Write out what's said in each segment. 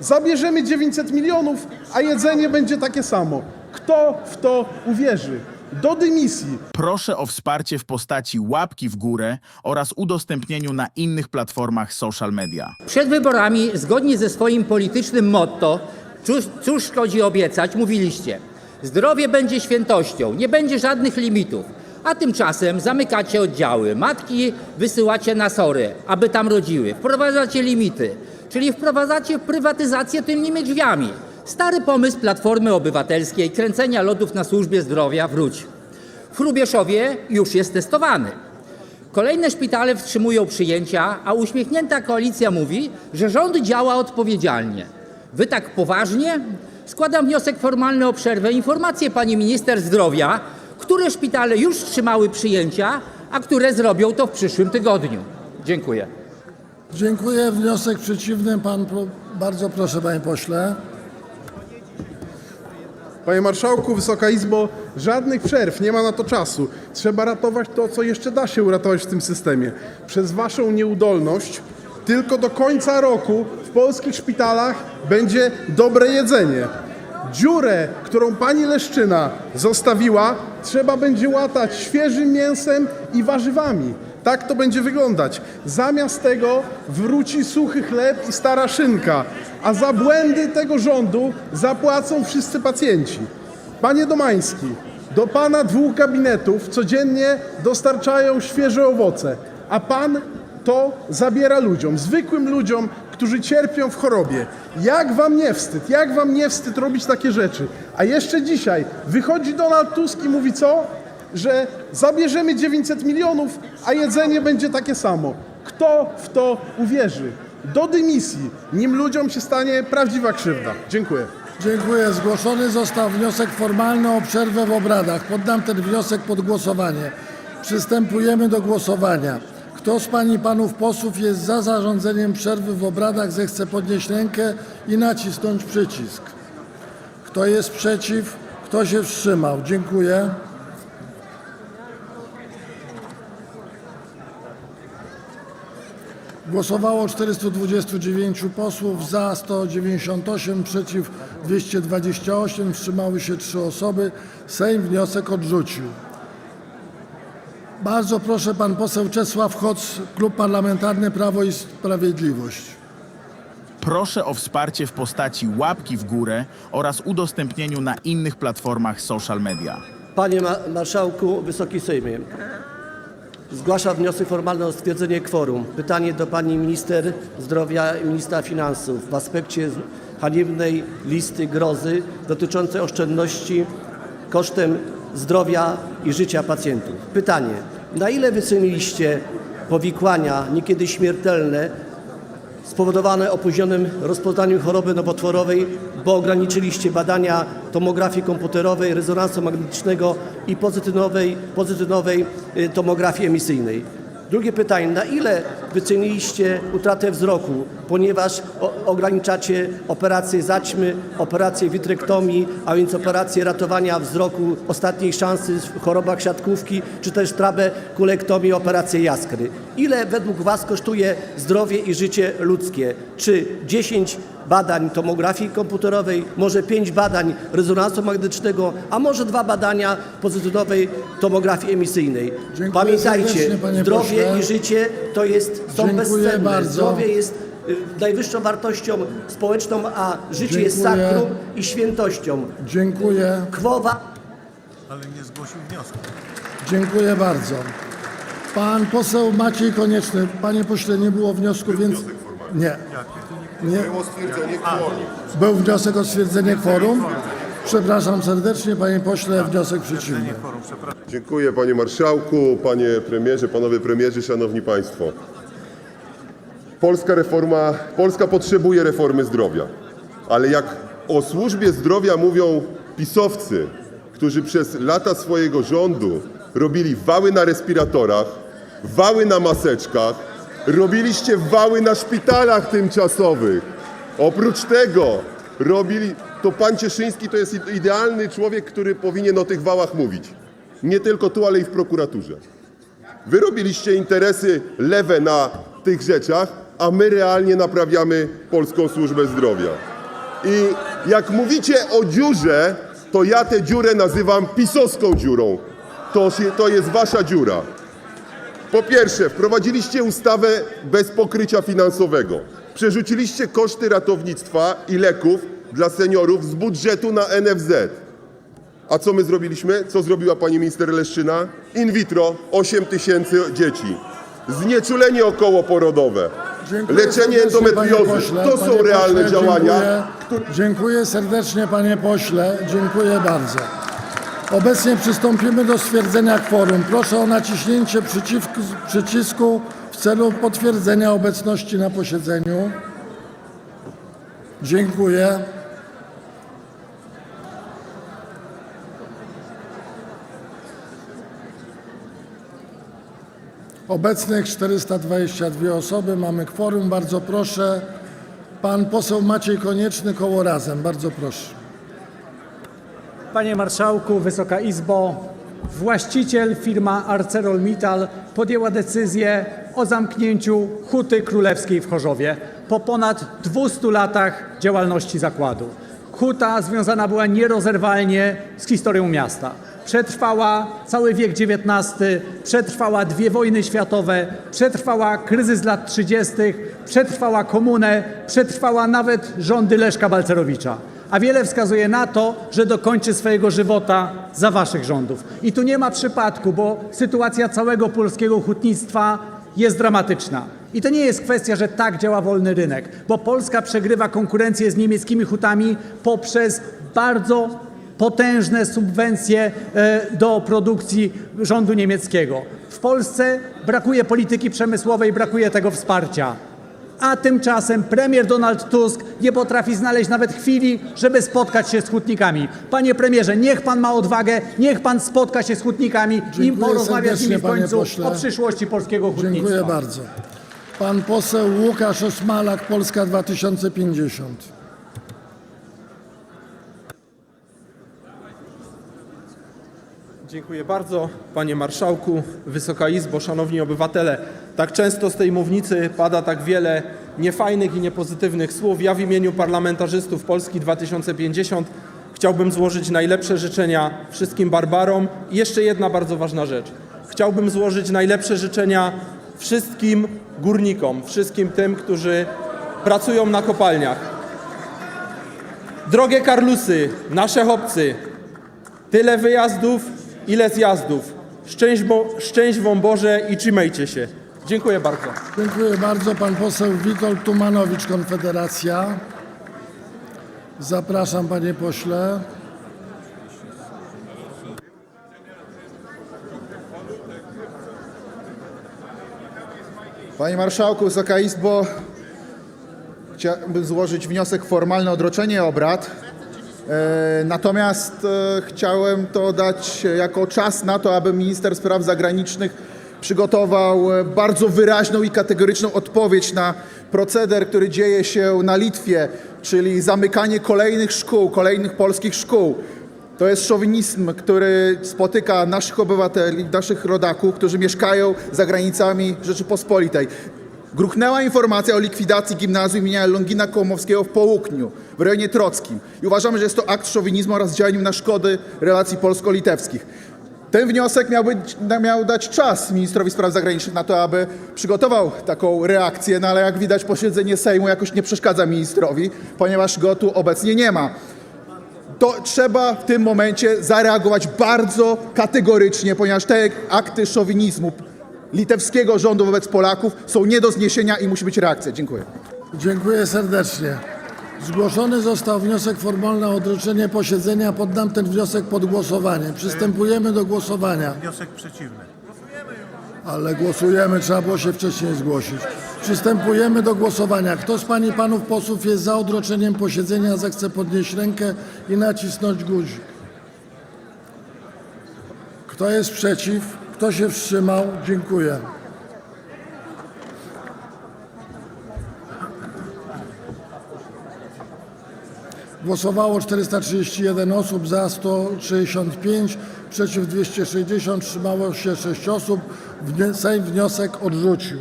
Zabierzemy 900 milionów, a jedzenie będzie takie samo. Kto w to uwierzy? Do dymisji. Proszę o wsparcie w postaci łapki w górę oraz udostępnieniu na innych platformach social media. Przed wyborami, zgodnie ze swoim politycznym motto, cóż, cóż szkodzi obiecać, mówiliście: zdrowie będzie świętością, nie będzie żadnych limitów. A tymczasem zamykacie oddziały, matki wysyłacie na sory, aby tam rodziły, wprowadzacie limity, czyli wprowadzacie prywatyzację tylnymi drzwiami. Stary pomysł Platformy Obywatelskiej kręcenia lodów na służbie zdrowia wróć. W Hrubieszowie już jest testowany. Kolejne szpitale wstrzymują przyjęcia, a uśmiechnięta koalicja mówi, że rząd działa odpowiedzialnie. Wy tak poważnie? Składam wniosek formalny o przerwę. Informację pani minister zdrowia, które szpitale już wstrzymały przyjęcia, a które zrobią to w przyszłym tygodniu. Dziękuję. Dziękuję. Wniosek przeciwny. Pan, bardzo proszę, panie pośle. Panie Marszałku, Wysoka Izbo, żadnych przerw, nie ma na to czasu. Trzeba ratować to, co jeszcze da się uratować w tym systemie. Przez Waszą nieudolność tylko do końca roku w polskich szpitalach będzie dobre jedzenie. Dziurę, którą pani Leszczyna zostawiła, trzeba będzie łatać świeżym mięsem i warzywami. Tak to będzie wyglądać. Zamiast tego wróci suchy chleb i stara szynka, a za błędy tego rządu zapłacą wszyscy pacjenci. Panie Domański, do pana dwóch gabinetów codziennie dostarczają świeże owoce, a pan to zabiera ludziom, zwykłym ludziom, którzy cierpią w chorobie. Jak wam nie wstyd? Jak wam nie wstyd robić takie rzeczy? A jeszcze dzisiaj wychodzi Donald Tusk i mówi co? Że zabierzemy 900 milionów, a jedzenie będzie takie samo. Kto w to uwierzy? Do dymisji, nim ludziom się stanie prawdziwa krzywda. Dziękuję. Dziękuję. Zgłoszony został wniosek formalny o przerwę w obradach. Poddam ten wniosek pod głosowanie. Przystępujemy do głosowania. Kto z pań i panów posłów jest za zarządzeniem przerwy w obradach, zechce podnieść rękę i nacisnąć przycisk. Kto jest przeciw? Kto się wstrzymał? Dziękuję. Głosowało 429 posłów, za 198, przeciw 228, wstrzymały się 3 osoby. Sejm wniosek odrzucił. Bardzo proszę, pan poseł Czesław Hoc, Klub Parlamentarny Prawo i Sprawiedliwość. Proszę o wsparcie w postaci łapki w górę oraz udostępnieniu na innych platformach social media. Panie ma- Marszałku, Wysoki Sejmie. Zgłaszam wniosek formalny o stwierdzenie kworum. Pytanie do Pani Minister Zdrowia i Ministra Finansów w aspekcie haniebnej listy grozy dotyczącej oszczędności kosztem zdrowia i życia pacjentów. Pytanie. Na ile wyceniliście powikłania, niekiedy śmiertelne, spowodowane opóźnionym rozpoznaniem choroby nowotworowej, bo ograniczyliście badania tomografii komputerowej, rezonansu magnetycznego i pozytynowej, pozytynowej y, tomografii emisyjnej. Drugie pytanie, na ile wyceniliście utratę wzroku, ponieważ ograniczacie operację zaćmy, operację vitrektomii, a więc operację ratowania wzroku ostatniej szansy w chorobach siatkówki, czy też trabekulektomii, operację jaskry. Ile według Was kosztuje zdrowie i życie ludzkie? Czy 10 badań tomografii komputerowej, może 5 badań rezonansu magnetycznego, a może dwa badania pozytynowej tomografii emisyjnej? Dziękuję Pamiętajcie, zdrowie pośle. i życie to jest, są Dziękuję bezcenne. bardzo. Zdrowie jest y, najwyższą wartością społeczną, a życie jest Dziękuję. sakrum i świętością. Dziękuję. Kwowa Dziękuję bardzo. Pan poseł Maciej Konieczny. Panie pośle, nie było wniosku, więc... Nie. Nie. Było stwierdzenie kworum. Był wniosek o stwierdzenie kworum. Przepraszam serdecznie, panie pośle, wniosek przeciwny. Dziękuję panie marszałku, panie premierze, panowie premierzy, szanowni państwo. Polska reforma, Polska potrzebuje reformy zdrowia. Ale jak o służbie zdrowia mówią pisowcy, którzy przez lata swojego rządu robili wały na respiratorach, wały na maseczkach, robiliście wały na szpitalach tymczasowych. Oprócz tego robili, to pan Cieszyński to jest idealny człowiek, który powinien o tych wałach mówić. Nie tylko tu, ale i w prokuraturze. Wy robiliście interesy lewe na tych rzeczach, a my realnie naprawiamy polską służbę zdrowia. I jak mówicie o dziurze, to ja tę dziurę nazywam pisowską dziurą. To, to jest wasza dziura. Po pierwsze, wprowadziliście ustawę bez pokrycia finansowego. Przerzuciliście koszty ratownictwa i leków dla seniorów z budżetu na NFZ. A co my zrobiliśmy? Co zrobiła pani minister Leszczyna? In vitro 8 tysięcy dzieci. Znieczulenie okołoporodowe. Dziękuję Leczenie serdecznie, panie endometriozy. pośle. To są Panie realne pośle, działania. Dziękuję, dziękuję serdecznie, panie pośle. Dziękuję bardzo. Obecnie przystąpimy do stwierdzenia kworum. Proszę o naciśnięcie przycisku, przycisku w celu potwierdzenia obecności na posiedzeniu. Dziękuję. Obecnych 422 osoby, mamy kworum. Bardzo proszę. Pan poseł Maciej Konieczny, koło Razem. Bardzo proszę. Panie Marszałku, Wysoka Izbo, właściciel firma ArcelorMittal podjęła decyzję o zamknięciu Huty Królewskiej w Chorzowie po ponad 200 latach działalności zakładu. Huta związana była nierozerwalnie z historią miasta. Przetrwała cały wiek XIX, przetrwała dwie wojny światowe, przetrwała kryzys lat 30., przetrwała komunę, przetrwała nawet rządy Leszka Balcerowicza a wiele wskazuje na to, że dokończy swojego żywota za waszych rządów. I tu nie ma przypadku, bo sytuacja całego polskiego hutnictwa jest dramatyczna. I to nie jest kwestia, że tak działa wolny rynek, bo Polska przegrywa konkurencję z niemieckimi hutami poprzez bardzo potężne subwencje e, do produkcji rządu niemieckiego. W Polsce brakuje polityki przemysłowej, brakuje tego wsparcia. A tymczasem premier Donald Tusk nie potrafi znaleźć nawet chwili, żeby spotkać się z hutnikami. Panie premierze, niech pan ma odwagę, niech pan spotka się z hutnikami i Dziękuję porozmawia z nimi w panie końcu pośle. o przyszłości polskiego hutnictwa. Dziękuję bardzo. Pan poseł Łukasz Osmalak, Polska 2050. Dziękuję bardzo, panie marszałku, Wysoka Izbo, szanowni obywatele. Tak często z tej mównicy pada tak wiele niefajnych i niepozytywnych słów. Ja w imieniu parlamentarzystów Polski 2050 chciałbym złożyć najlepsze życzenia wszystkim barbarom. I jeszcze jedna bardzo ważna rzecz. Chciałbym złożyć najlepsze życzenia wszystkim górnikom, wszystkim tym, którzy pracują na kopalniach. Drogie Karlusy, nasze chłopcy, Tyle wyjazdów, ile zjazdów. Szczęść, bo, szczęść wam Boże i trzymajcie się. Dziękuję bardzo. Dziękuję bardzo. Pan poseł Witold Tumanowicz, Konfederacja. Zapraszam, panie pośle. Panie Marszałku, Wysoka Izbo, chciałbym złożyć wniosek formalny o odroczenie obrad. E, Natomiast e, chciałem to dać jako czas na to, aby minister spraw zagranicznych przygotował e, bardzo wyraźną i kategoryczną odpowiedź na proceder, który dzieje się na Litwie, czyli zamykanie kolejnych szkół, kolejnych polskich szkół. To jest szowinizm, który spotyka naszych obywateli, naszych rodaków, którzy mieszkają za granicami Rzeczypospolitej. Gruchnęła informacja o likwidacji gimnazjum imienia Longina Kołomowskiego w Połukniu, w rejonie trockim. I uważamy, że jest to akt szowinizmu oraz działaniem na szkody relacji polsko-litewskich. Ten wniosek miał, być, miał dać czas ministrowi spraw zagranicznych na to, aby przygotował taką reakcję, no ale jak widać posiedzenie Sejmu jakoś nie przeszkadza ministrowi, ponieważ go tu obecnie nie ma. To trzeba w tym momencie zareagować bardzo kategorycznie, ponieważ te akty szowinizmu litewskiego rządu wobec Polaków są nie do zniesienia i musi być reakcja. Dziękuję. Dziękuję serdecznie. Zgłoszony został wniosek formalny o odroczenie posiedzenia. Poddam ten wniosek pod głosowanie. Przystępujemy do głosowania. Wniosek przeciwny. Ale głosujemy, trzeba było się wcześniej zgłosić. Przystępujemy do głosowania. Kto z Pań i Panów posłów jest za odroczeniem posiedzenia, zechce podnieść rękę i nacisnąć guzik. Kto jest przeciw? Kto się wstrzymał? Dziękuję. Głosowało 431 osób, za 165, przeciw 260, wstrzymało się 6 osób. Sejm wniosek odrzucił.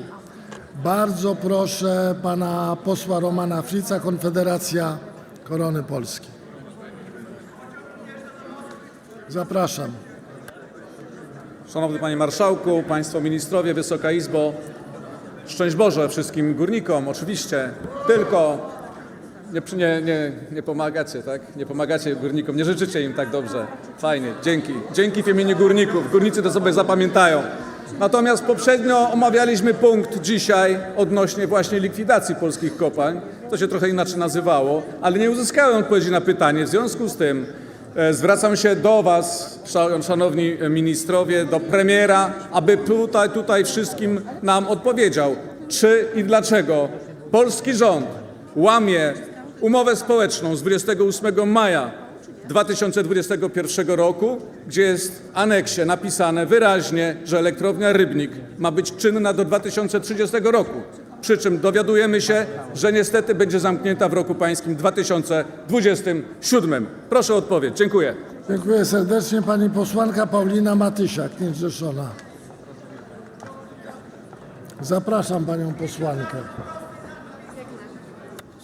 Bardzo proszę pana posła Romana Frica, Konfederacja Korony Polskiej. Zapraszam. Szanowny Panie Marszałku, Państwo Ministrowie, Wysoka Izbo, szczęść Boże wszystkim górnikom, oczywiście, tylko nie, nie, nie, nie pomagacie, tak? Nie pomagacie górnikom, nie życzycie im tak dobrze. Fajnie, dzięki. Dzięki w imieniu górników. Górnicy to sobie zapamiętają. Natomiast poprzednio omawialiśmy punkt dzisiaj odnośnie właśnie likwidacji polskich kopalń. To się trochę inaczej nazywało, ale nie uzyskałem odpowiedzi na pytanie. W związku z tym Zwracam się do Was, sza- szanowni ministrowie, do premiera, aby tutaj, tutaj wszystkim nam odpowiedział, czy i dlaczego polski rząd łamie umowę społeczną z 28 maja 2021 roku, gdzie jest w aneksie napisane wyraźnie, że elektrownia Rybnik ma być czynna do 2030 roku. Przy czym dowiadujemy się, że niestety będzie zamknięta w roku pańskim 2027. Proszę o odpowiedź. Dziękuję. Dziękuję serdecznie. Pani posłanka Paulina Matysiak, niezrzeszona. Zapraszam panią posłankę.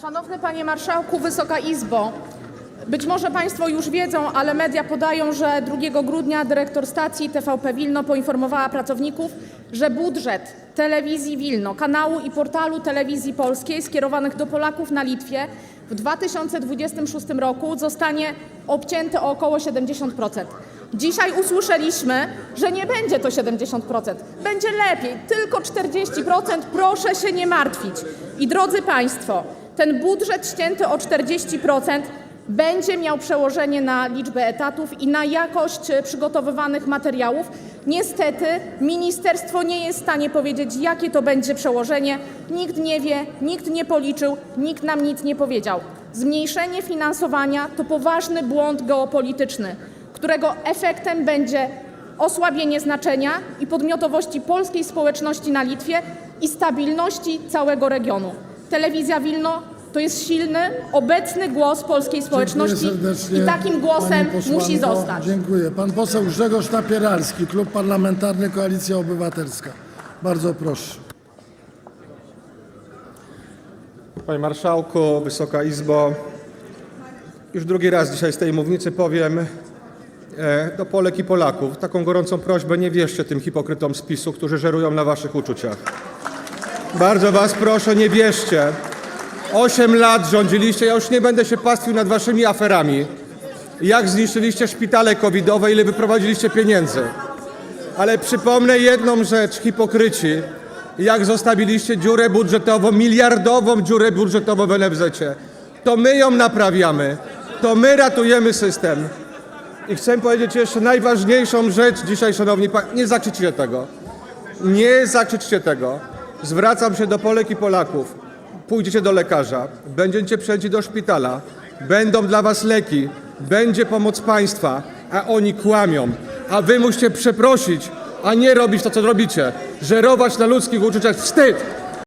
Szanowny Panie Marszałku, Wysoka Izbo. Być może Państwo już wiedzą, ale media podają, że 2 grudnia dyrektor stacji TVP Wilno poinformowała pracowników, że budżet telewizji Wilno, kanału i portalu telewizji polskiej skierowanych do Polaków na Litwie w 2026 roku zostanie obcięty o około 70%. Dzisiaj usłyszeliśmy, że nie będzie to 70%, będzie lepiej, tylko 40%, proszę się nie martwić. I drodzy Państwo, ten budżet ścięty o 40% będzie miał przełożenie na liczbę etatów i na jakość e, przygotowywanych materiałów. Niestety ministerstwo nie jest w stanie powiedzieć, jakie to będzie przełożenie. Nikt nie wie, nikt nie policzył, nikt nam nic nie powiedział. Zmniejszenie finansowania to poważny błąd geopolityczny, którego efektem będzie osłabienie znaczenia i podmiotowości polskiej społeczności na Litwie i stabilności całego regionu. Telewizja Wilno to jest silny, obecny głos polskiej społeczności i takim głosem musi zostać. Dziękuję. Pan poseł Grzegorz Napieralski, Klub Parlamentarny Koalicja Obywatelska. Bardzo proszę. Panie Marszałku, Wysoka Izbo, już drugi raz dzisiaj z tej mównicy powiem e, do Polek i Polaków taką gorącą prośbę, nie wierzcie tym hipokrytom z PiSu, którzy żerują na waszych uczuciach. Bardzo was proszę, nie wierzcie. Osiem lat rządziliście, ja już nie będę się pastwił nad waszymi aferami. Jak zniszczyliście szpitale covidowe, ile wyprowadziliście pieniędzy. Ale przypomnę jedną rzecz, hipokryci. Jak zostawiliście dziurę budżetową, miliardową dziurę budżetową w NFZ. To my ją naprawiamy. To my ratujemy system. I chcę powiedzieć jeszcze najważniejszą rzecz dzisiaj, szanowni państwo. Nie zakrzyczcie tego. Nie zakrzyczcie tego. Zwracam się do Polek i Polaków. Pójdziecie do lekarza, będziecie przejść do szpitala, będą dla was leki, będzie pomoc państwa, a oni kłamią. A wy musicie przeprosić, a nie robić to, co robicie. Żerować na ludzkich uczuciach. Wstyd!